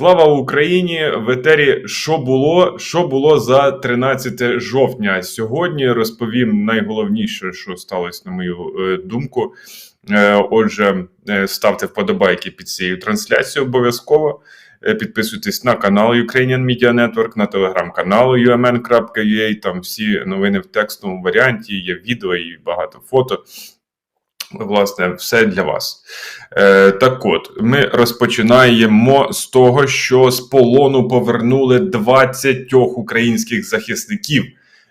Слава Україні! В етері що було? Що було за 13 жовтня? Сьогодні розповім найголовніше, що сталося, на мою е, думку. Е, Отже, е, ставте вподобайки під цією трансляцією обов'язково. Підписуйтесь на канал Ukrainian Media Network, на телеграм-канал umn.ua. Там всі новини в текстовому варіанті, є відео і багато фото. Власне, все для вас. Е, так от, ми розпочинаємо з того, що з полону повернули 20 українських захисників,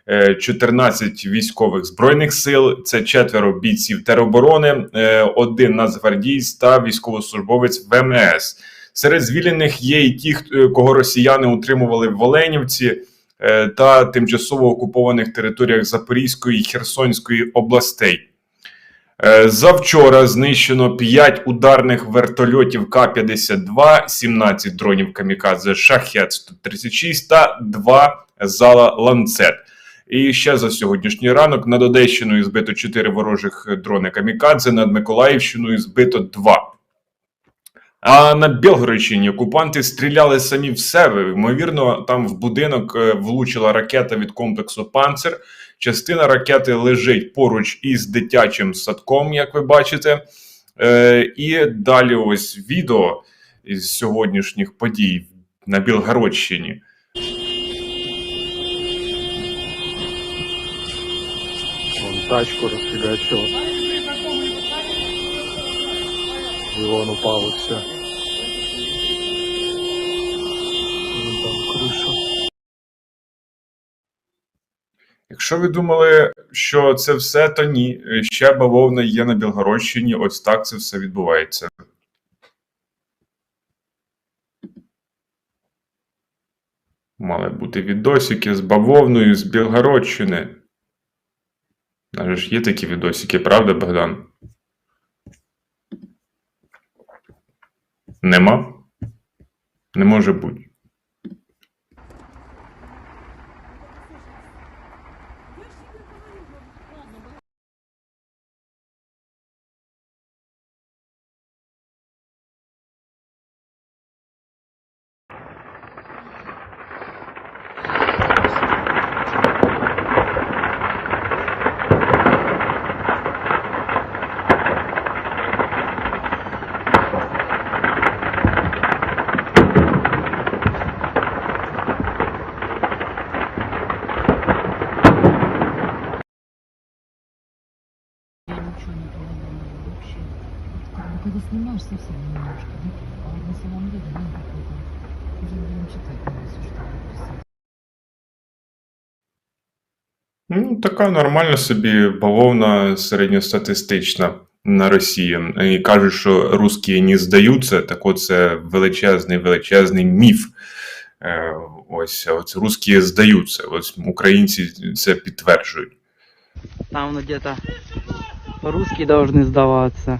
е, 14 військових збройних сил, це четверо бійців тероборони, е, один нацгвардієць та військовослужбовець ВМС. Серед звільнених є і ті, е, кого росіяни утримували в Оленівці е, та тимчасово окупованих територіях Запорізької і Херсонської областей. Е, Завчора знищено 5 ударних вертольотів К-52, 17 дронів Камікадзе Шахет 136 та 2 зала Ланцет. І ще за сьогоднішній ранок над Одещиною збито 4 ворожих дрони Камікадзе, над Миколаївщиною збито 2. А на Білгородщині окупанти стріляли самі в себе. Ймовірно, там в будинок е, влучила ракета від комплексу Панцер. Частина ракети лежить поруч із дитячим садком, як ви бачите. Е, і далі ось відео із сьогоднішніх подій на Білгородщині. Он тачку расфигачил. И он упал все. Якщо ви думали, що це все, то ні. Ще бавовна є на Білгородщині. Ось так це все відбувається. Мали бути відосики з бавовною з Білгородщини. Даже ж є такі відосики, правда, Богдан? Нема? Не може бути. Ну, така нормальна собі бавовна середньостатистична на Росії. І кажуть, що русські не здаються, так от це величезний, величезний міф. Е, Ось, ось русські здаються. Ось українці це підтверджують. Там ну, где-то русские должны сдаваться.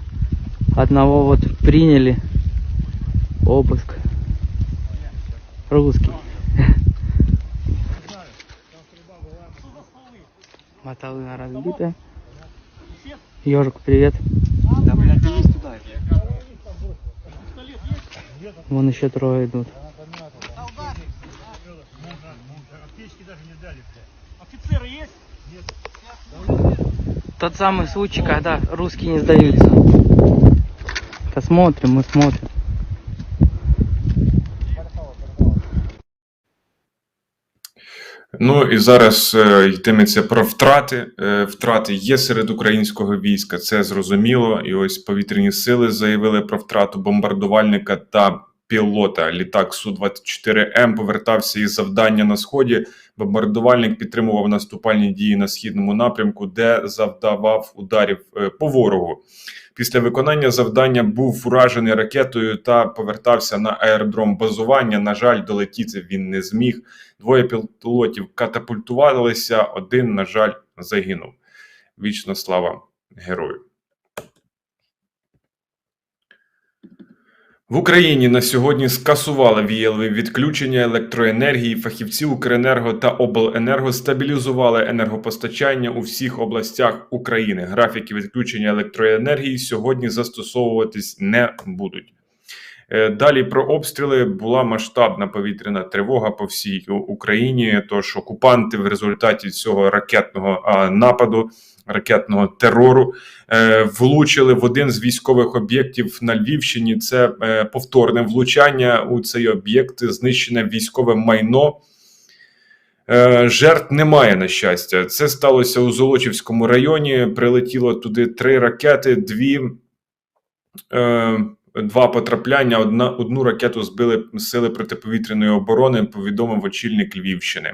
Одного вот приняли. Обыск. Русский. Мотовына разбита. Ежик, привет. Вон еще трое идут. Тот самый случай, когда русские не сдаются. Посмотрим, мы смотрим. Ну і зараз е, йтиметься про втрати. Е, втрати є серед українського війська, це зрозуміло. І ось повітряні сили заявили про втрату бомбардувальника та пілота. Літак Су-24М повертався із завдання на сході. Бомбардувальник підтримував наступальні дії на східному напрямку, де завдавав ударів е, по ворогу. Після виконання завдання був уражений ракетою та повертався на аеродром базування. На жаль, долетіти він не зміг. Двоє пілотів катапультувалися, один, на жаль, загинув. Вічна слава герою. В Україні на сьогодні скасували віялові відключення електроенергії. Фахівці Укренерго та Обленерго стабілізували енергопостачання у всіх областях України. Графіки відключення електроенергії сьогодні застосовуватись не будуть. Е, Далі про обстріли була масштабна повітряна тривога по всій Україні. Тож окупанти в результаті цього ракетного нападу, ракетного терору е, влучили в один з військових об'єктів на Львівщині. Це е, повторне влучання у цей об'єкт, знищене військове майно. Е, Жертв немає на щастя. Це сталося у Золочівському районі. Прилетіло туди три ракети, дві. Два потрапляння. Одна одну ракету збили сили протиповітряної оборони. Повідомив очільник Львівщини.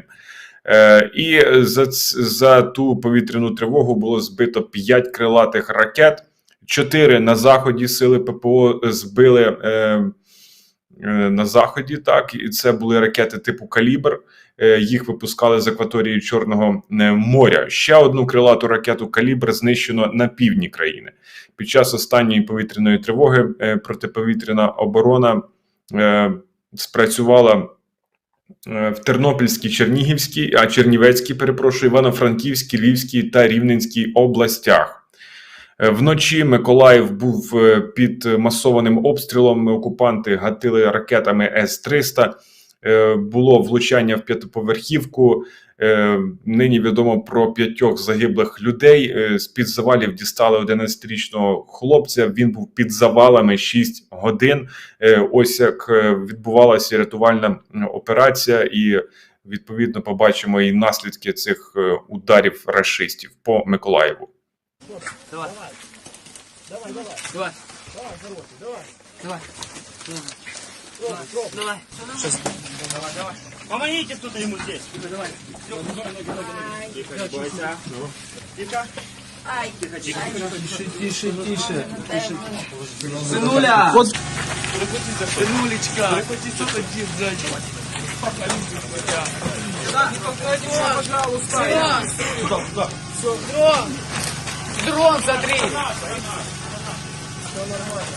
Е, і за, за ту повітряну тривогу було збито 5 крилатих ракет. Чотири на заході сили ППО збили е, е, на заході. Так, і це були ракети типу Калібр. Їх випускали з акваторії Чорного моря. Ще одну крилату ракету Калібр знищено на півдні країни. Під час останньої повітряної тривоги протиповітряна оборона спрацювала в Тернопільській, Чернігівській, а Чернівецькій, перепрошую, Івано-Франківській, Львівській та Рівненській областях. Е, Вночі Миколаїв був е, під масованим обстрілом. Окупанти гатили ракетами С-300. Е, Було влучання в п'ятиповерхівку. Е, Нині відомо про п'ятьох загиблих людей. Е, З під завалів дістали 11-річного хлопця. Він був під завалами 6 годин. Ось як відбувалася рятувальна операція, і відповідно побачимо і наслідки цих ударів рашистів по Миколаєву. Давай, Давай. Давай. Давай. Давай. Давай. Пробуй, пробуй. Давай. Сейчас. Давай, давай. Помогите кто-то ему здесь. Давай. Тихо, ноги, ноги, Тихо, бойся. Тихо. Ай. Тихо, тихо. Тише, тише, тише. Тише. Сынуля. Вот. Сынулечка. Прикотиться, садись сзади. Сюда, сюда, пожалуйста. Сюда. Сюда, сюда. Дрон. Дрон, смотри. Все нормально.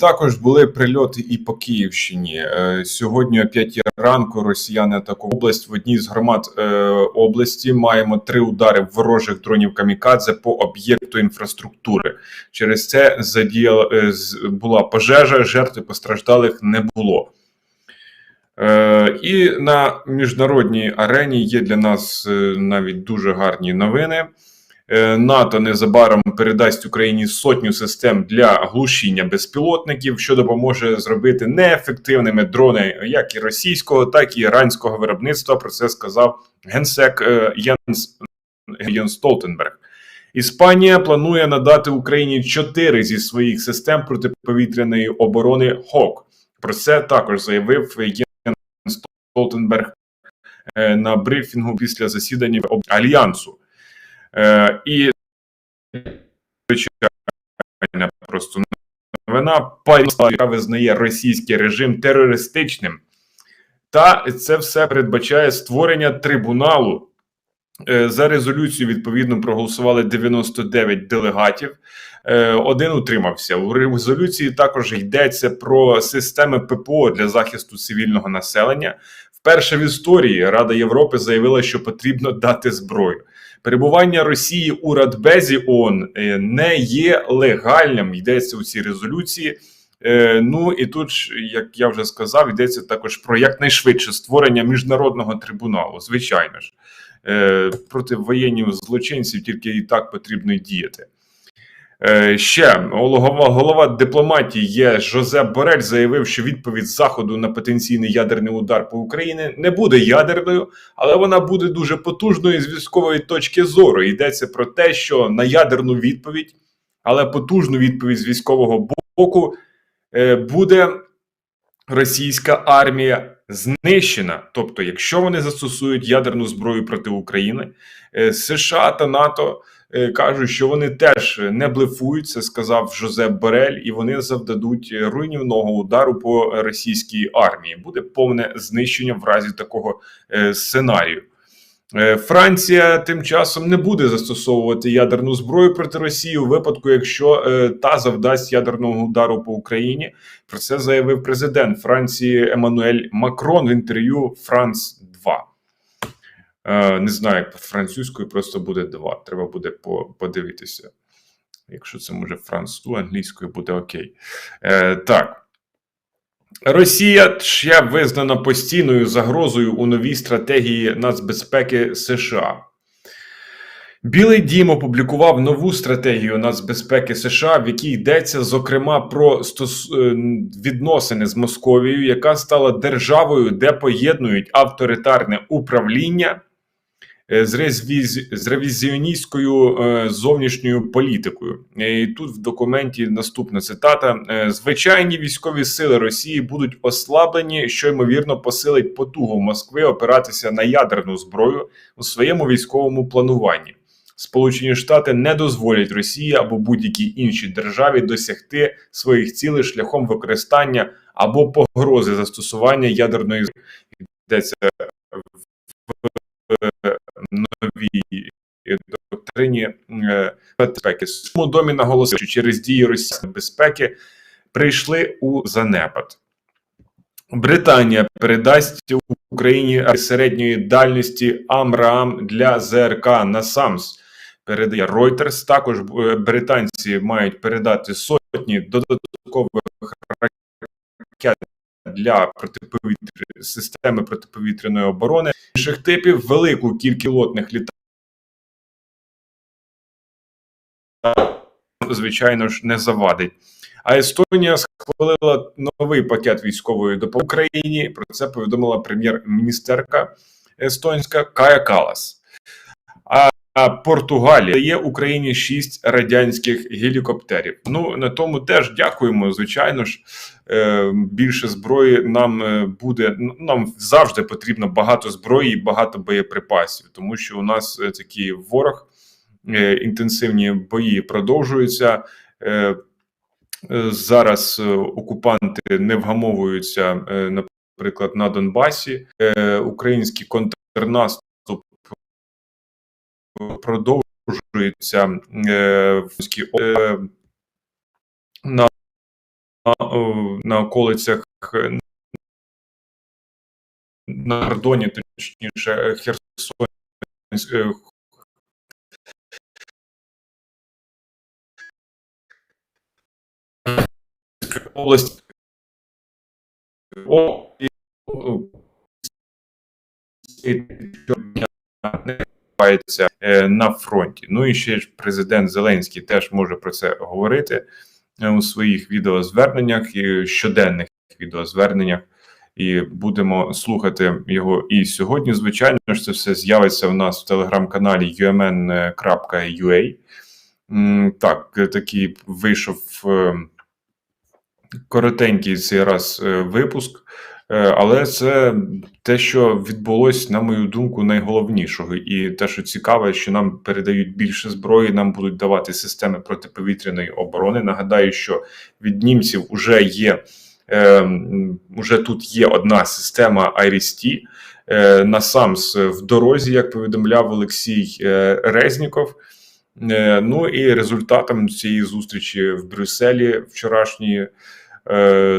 Також були прильоти і по Київщині. Е, Сьогодні о 5 ранку росіяни атакували область. В одній з громад е, області маємо три удари ворожих дронів камікадзе по об'єкту інфраструктури. Через це задіяла е, була пожежа, жертв постраждалих не було. Е, і на міжнародній арені є для нас е, навіть дуже гарні новини. Е, НАТО незабаром передасть Україні сотню систем для глушіння безпілотників, що допоможе зробити неефективними дрони як і російського, так і іранського виробництва. Про це сказав генсек е, Єнс Єнс Столтенберг. Іспанія планує надати Україні чотири зі своїх систем протиповітряної оборони ХОК. Про це також заявив Єнс Столтенберг е, на брифінгу після засідання Альянсу. Е, і звичайна просто новина Париж, яка визнає російський режим терористичним. Та це все передбачає створення трибуналу. Е, За резолюцію відповідно проголосували 99 делегатів. Е, Один утримався. У резолюції також йдеться про системи ППО для захисту цивільного населення. Вперше в історії Рада Європи заявила, що потрібно дати зброю. Перебування Росії у Радбезі ООН е, не є легальним. Йдеться у цій резолюції. Е, Ну і тут, як я вже сказав, йдеться також про якнайшвидше створення міжнародного трибуналу. Звичайно ж, Е, проти воєнних злочинців тільки і так потрібно діяти. Е, Ще голова, голова дипломатії є Жозеп Борель заявив, що відповідь Заходу на потенційний ядерний удар по Україні не буде ядерною, але вона буде дуже потужною з військової точки зору. Йдеться про те, що на ядерну відповідь, але потужну відповідь з військового боку е, буде російська армія знищена. Тобто, якщо вони застосують ядерну зброю проти України, е, США та НАТО кажуть, що вони теж не блефують, сказав Жозеп Борель, і вони завдадуть руйнівного удару по російській армії. Буде повне знищення в разі такого е, сценарію. Е, Франція тим часом не буде застосовувати ядерну зброю проти Росії у випадку, якщо е, та завдасть ядерного удару по Україні. Про це заявив президент Франції Еммануель Макрон в інтерв'ю Франц 2. Е, Не знаю, як французькою просто буде 2. Треба буде подивитися. Якщо це може Франц 2, англійською буде окей. Е, Так. Росія ще визнана постійною загрозою у новій стратегії нацбезпеки США. Білий Дім опублікував нову стратегію нацбезпеки США, в якій йдеться зокрема про стос... е, відносини з Московією, яка стала державою, де поєднують авторитарне управління з, резвіз... з ревізіоністською е, зовнішньою політикою. Е, І тут в документі наступна цитата: Е, звичайні військові сили Росії будуть ослаблені, що ймовірно посилить потугу Москви опиратися на ядерну зброю у своєму військовому плануванні. Сполучені Штати не дозволять Росії або будь-якій іншій державі досягти своїх цілей шляхом використання або погрози застосування ядерної. Йдеться новій доктрині е, безпеки. Цьому домі наголосив, що через дії російської безпеки прийшли у занепад. Британія передасть Україні середньої дальності Амрам для ЗРК НАСАМС. Передає Reuters. Також е, британці мають передати сотні додаткових ракет для протиповітря... системи протиповітряної оборони інших типів, велику кількість лотних літаків. Звичайно ж, не завадить. А Естонія схвалила новий пакет військової допомоги Україні. Про це повідомила прем'єр-міністерка естонська Кая Калас. А а Португалія дає Україні шість радянських гелікоптерів. Ну на тому теж дякуємо. Звичайно ж, е, більше зброї нам е, буде. ну, Нам завжди потрібно багато зброї і багато боєприпасів, тому що у нас е, такий ворог, інтенсивні бої продовжуються. Зараз окупанти не вгамовуються, наприклад, на Донбасі. Український контрнаступ продовжується е, е, на, на околицях на кордоні, точніше, Херсон. е, область О, відбувається е, на фронті. Ну і ще ж президент Зеленський теж може про це говорити е, у своїх відеозверненнях і щоденних відеозверненнях. І будемо слухати його і сьогодні. Звичайно ж, це все з'явиться у нас в телеграм-каналі umn.ua. Так, е, такий вийшов коротенький цей раз випуск. Е, Але це те, що відбулось, на мою думку, найголовнішого, і те, що цікаве, що нам передають більше зброї, нам будуть давати системи протиповітряної оборони. Нагадаю, що від німців вже є е, тут є одна система IRIS-T, е, на САМС в дорозі, як повідомляв Олексій е, Резніков. Е, Ну і результатом цієї зустрічі в Брюсселі вчорашньої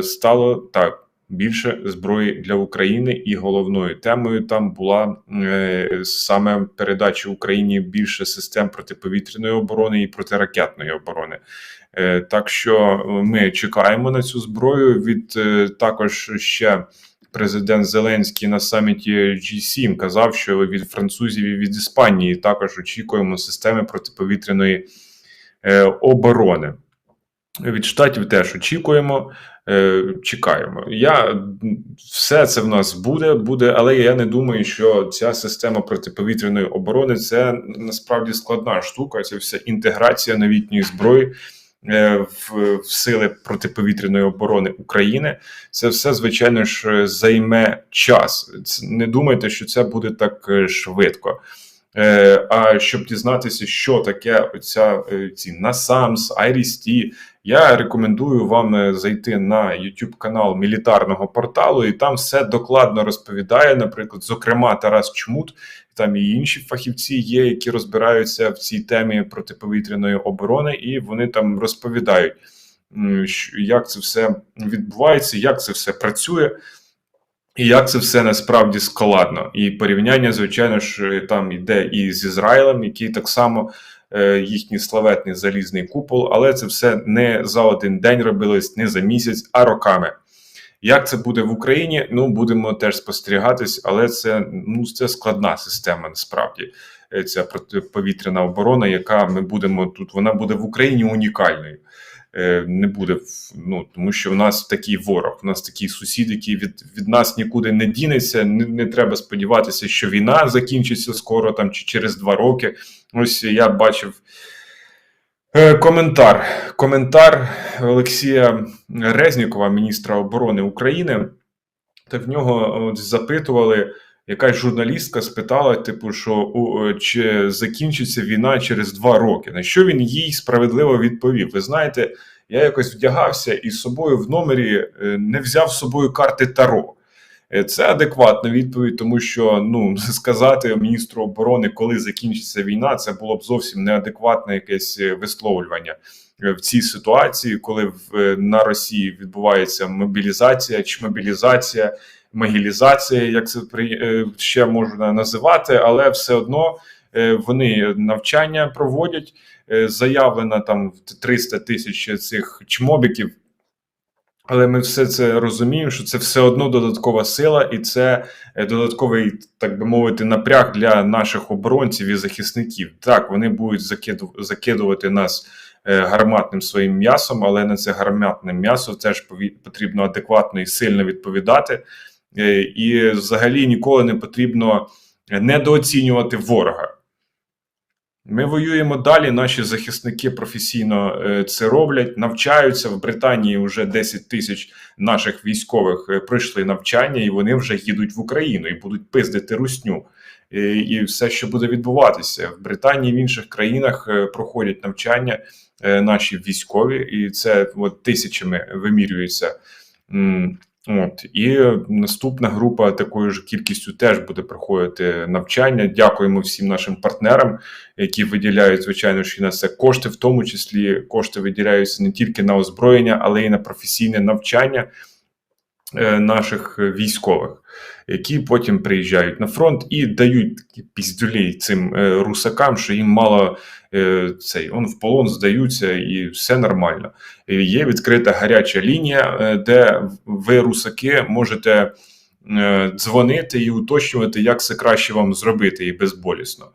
стало так. Більше зброї для України, і головною темою там була е, саме передача Україні більше систем протиповітряної оборони і протиракетної оборони. Е, так що ми чекаємо на цю зброю. Від е, також ще президент Зеленський на саміті G7 казав, що від французів і від Іспанії також очікуємо системи протиповітряної е, оборони. Від штатів теж очікуємо, е, чекаємо. Я все це в нас буде, буде, але я не думаю, що ця система протиповітряної оборони це насправді складна штука. Це вся інтеграція новітньої зброї е, в, в сили протиповітряної оборони України. Це все, звичайно ж, займе час. Не думайте, що це буде так е, швидко. Е, А щоб дізнатися, що таке оця е, ці NASAMS, IRIS-T, я рекомендую вам е, зайти на YouTube канал мілітарного порталу, і там все докладно розповідає. Наприклад, зокрема, Тарас Чмут, там і інші фахівці є, які розбираються в цій темі протиповітряної оборони, і вони там розповідають, як це все відбувається, як це все працює. І як це все насправді складно, і порівняння, звичайно ж, там йде і з Ізраїлем, який так само е, їхній славетний залізний купол, але це все не за один день робилось, не за місяць, а роками. Як це буде в Україні? Ну будемо теж спостерігатись, але це ну це складна система. Насправді Е, ця протиповітряна оборона, яка ми будемо тут, вона буде в Україні унікальною. Е, Не буде ну тому, що в нас такий ворог, в нас такий сусід, який від, від нас нікуди не дінеться. Не, не треба сподіватися, що війна закінчиться скоро, там чи через два роки. Ось я бачив е, коментар. Коментар Олексія Резнікова, міністра оборони України. Та в нього запитували, якась журналістка спитала, типу, що у, е, чи закінчиться війна через два роки. На що він їй справедливо відповів: Ви знаєте, я якось вдягався і з собою в номері е, не взяв з собою карти Таро. Е, Це адекватна відповідь, тому що ну сказати міністру оборони, коли закінчиться війна, це було б зовсім неадекватне якесь висловлювання в цій ситуації, коли в на Росії відбувається мобілізація чи мобілізація, могілізація, як це е, ще можна називати, але все одно е, вони навчання проводять. е, Заявлено там 300 тисяч цих чмобіків. Але ми все це розуміємо, що це все одно додаткова сила, і це додатковий, так би мовити, напряг для наших оборонців і захисників. Так, вони будуть закиду- закидувати нас гарматним своїм м'ясом, але на це гарматне м'ясо теж потрібно адекватно і сильно відповідати. Е, І взагалі ніколи не потрібно недооцінювати ворога. Ми воюємо далі. Наші захисники професійно е, це роблять, навчаються в Британії. Вже 10 тисяч наших військових е, пройшли навчання, і вони вже їдуть в Україну і будуть пиздити русню. І, все, що буде відбуватися в Британії, в інших країнах проходять навчання наші військові, і це от, тисячами вимірюється. От і наступна група такою ж кількістю теж буде проходити навчання. Дякуємо всім нашим партнерам, які виділяють, звичайно, що і на це кошти, в тому числі кошти виділяються не тільки на озброєння, але й на професійне навчання е, наших військових, які потім приїжджають на фронт і дають піздюлі цим е, русакам, що їм мало е, цей он в полон здаються, і все нормально. Е, Є відкрита гаряча лінія, де ви, русаки, можете дзвонити і уточнювати, як це краще вам зробити і безболісно.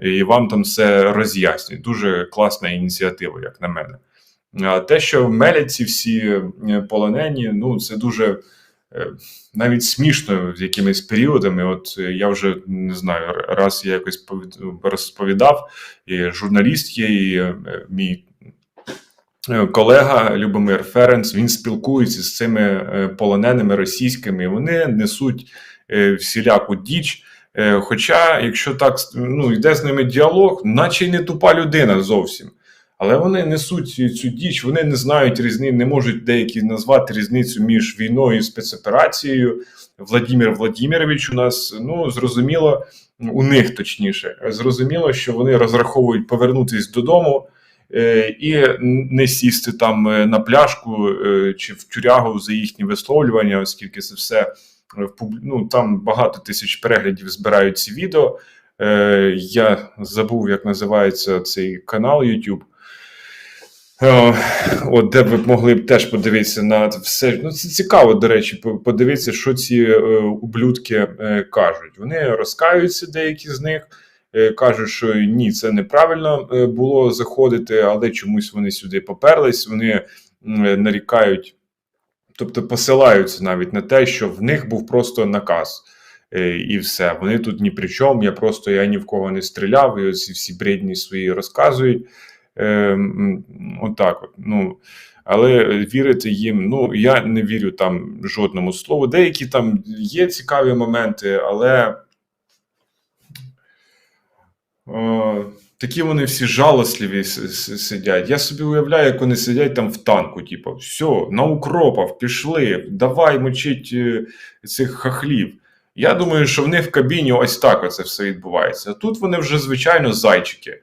І вам там все роз'яснюють. Дуже класна ініціатива, як на мене. А те, що мелять ці всі полонені, ну це дуже навіть смішно з якимись періодами. От е, я вже не знаю, раз я якось повід- розповідав, і журналіст є, і е, мій е, колега Любомир Ференц, він спілкується з цими е, полоненими російськими. Вони несуть е, всіляку діч. Е, Хоча, якщо так ну, йде з ними діалог, наче й не тупа людина зовсім. Але вони несуть цю діч, вони не знають різни, не можуть деякі назвати різницю між війною і спецоперацією. Владимир Владимирович у нас ну зрозуміло, у них точніше, зрозуміло, що вони розраховують повернутися додому е, і не сісти там е, на пляшку е, чи в тюрягу за їхні висловлювання, оскільки це все в ну, там багато тисяч переглядів збирають ці відео. Я забув, як називається цей канал YouTube. Е, От де ви могли б теж подивитися на все. Ну, це цікаво, до речі, подивитися, що ці е, ублюдки е, кажуть. Вони розкаюються, деякі з них. е, Кажуть, що ні, це неправильно е, було заходити, але чомусь вони сюди поперлись. Вони е, нарікають, тобто посилаються навіть на те, що в них був просто наказ. Е, І все. Вони тут ні при чому. Я просто я ні в кого не стріляв, і оці всі бредні свої розказують. Е, Отак от. Ну, але вірити їм, ну я не вірю там жодному слову. Деякі там є цікаві моменти, але е, такі вони всі с- сидять. Я собі уявляю, як вони сидять там в танку, типу, все, на укропов, пішли, давай мочить е, цих хахлів. Я думаю, що в них в кабіні ось так оце все відбувається. Тут вони вже звичайно зайчики.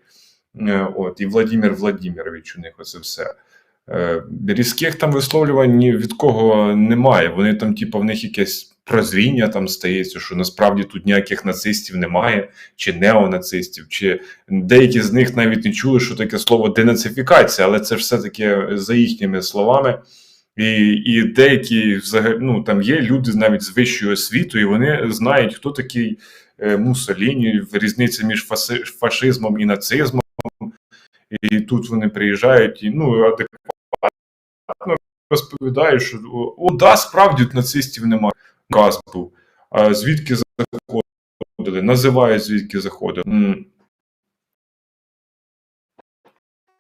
Е, От, і Владимир Владимирович у них оце все. Е, Різких там висловлювань ні від кого немає. Вони там, типу, в них якесь прозріння там стається, що насправді тут ніяких нацистів немає, чи неонацистів, чи деякі з них навіть не чули, що таке слово денацифікація, але це все-таки за їхніми словами. І, і деякі ну там є люди навіть з вищою освітою, і вони знають, хто такий е, Муссоліні, різниця між фашизмом і нацизмом. І тут вони приїжджають і ну адекватно розповідають, що о, да, справді нацистів немає. Газ був. А звідки заходили? Називають звідки заходили.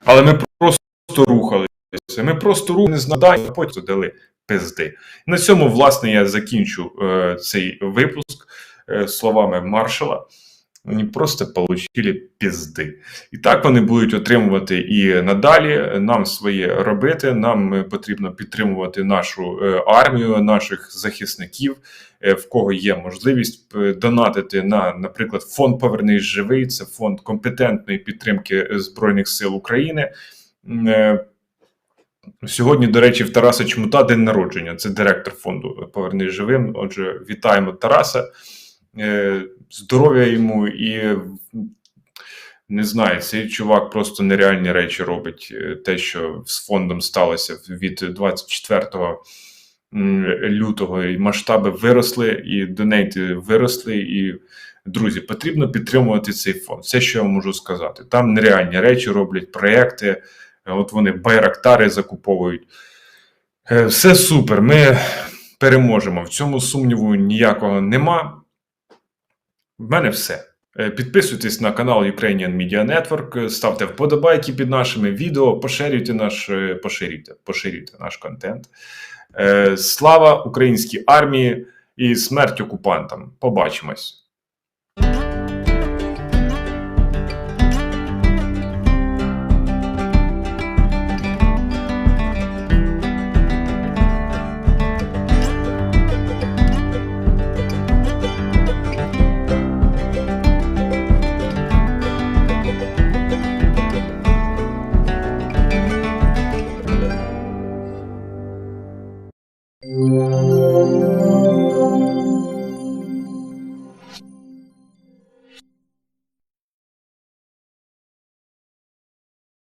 Але ми просто рухалися. Ми просто рух не а потім дали пизди. На цьому, власне, я закінчу е, цей випуск е, словами маршала. Вони просто получили пізди. І так вони будуть отримувати і надалі. Нам своє робити. Нам е, потрібно підтримувати нашу е, армію, наших захисників, е, в кого є можливість донатити на, наприклад, фонд Повернись живий. Це фонд компетентної підтримки Збройних сил України. Сьогодні, до речі, в Тараса Чмута день народження. Це директор фонду Повернись живим. Отже, вітаємо Тараса. Е, Здоров'я йому і не знаю, цей чувак просто нереальні речі робить. Е, Те, що з фондом сталося від 24 лютого, і масштаби виросли, і донейти виросли. І, друзі, потрібно підтримувати цей фонд. Все, що я можу сказати. Там нереальні речі роблять, проекти. От вони байрактари закуповують. Е, Все супер. Ми переможемо. В цьому сумніву ніякого нема. В мене все. Е, Підписуйтесь на канал Ukrainian Media Network, е, ставте вподобайки під нашими відео, поширюйте наш, е, поширюйте, поширюйте наш контент. Слава українській армії і смерть окупантам. Побачимось.